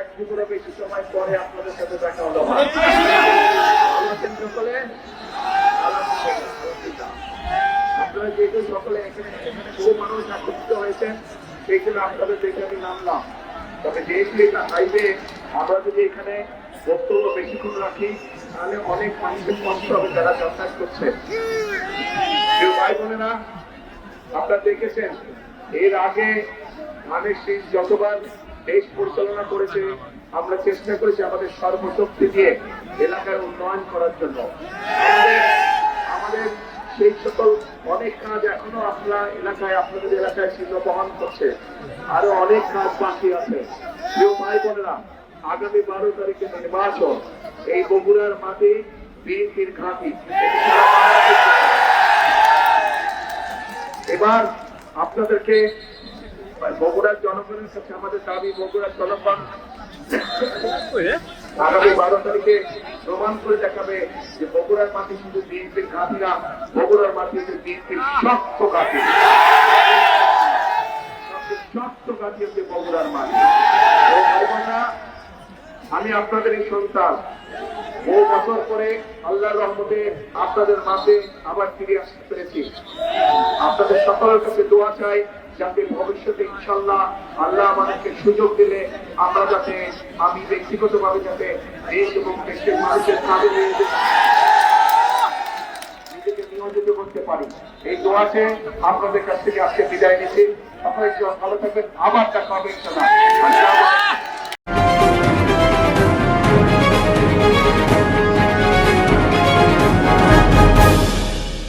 এক যুগেরও বেশি সময় পরে আপনাদের সাথে দেখা সকলে? আপনারা যেহেতু সকলে এখানে বহু মানুষ আকর্ষিত হয়েছেন সেগুলো আপনাদের দেখে আমি তবে যেহেতু এটা হাইওয়ে, আমরা যদি এখানে বক্তব্য বেশিক্ষণ রাখি, তাহলে অনেক মানুষের যারা যাতায়াত করছে। কেউ ভাই বলে না আপনারা দেখেছেন, এর আগে শীষ যতবার দেশ পরিচালনা করেছে, আমরা চেষ্টা করেছি আমাদের সর্বশক্তি দিয়ে এলাকার উন্নয়ন করার জন্য। আমাদের সেই সকল অনেক কাজ এখনও আপনার এলাকায়, আপনাদের এলাকায় চিহ্ন বহন করছে। আরও অনেক কাজ বাকি আছে। প্রিয় ভাই বোনেরা, আগামী বারো তারিখে নির্বাচন। এই বগুড়ার মাটি বিএনপির ঘাঁটি। এবার আপনাদেরকে বগুড়ার জনগণের কাছে আমাদের দাবি বগুড়ার জনগণ আগামী বারো তারিখে প্রমাণ করে দেখাবে যে বগুড়ার মাটি শুধু বিএনপির ঘাঁটি না, বগুড়ার মাটি হচ্ছে বিএনপির শক্ত সবচেয়ে শক্ত ঘাঁটি হচ্ছে বগুড়ার মাটি। আমি আপনাদের এই সন্তান বহু বছর পরে আল্লাহর রহমতে আপনাদের মাঝে আবার ফিরে আসতে পেরেছি। আপনাদের সকলের কাছে দোয়া চাই যাতে ভবিষ্যতে ইনশাল্লাহ আল্লাহ আমাদেরকে সুযোগ দিলে আমরা যাতে, আমি ব্যক্তিগতভাবে যাতে দেশ এবং দেশের মানুষের কাজে নিজেকে নিয়োজিত করতে পারি। এই দোয়াতে আপনাদের কাছ থেকে আজকে বিদায় নিচ্ছি। সকলে ভালো থাকবেন। আবার দেখা হবে ইনশাল্লাহ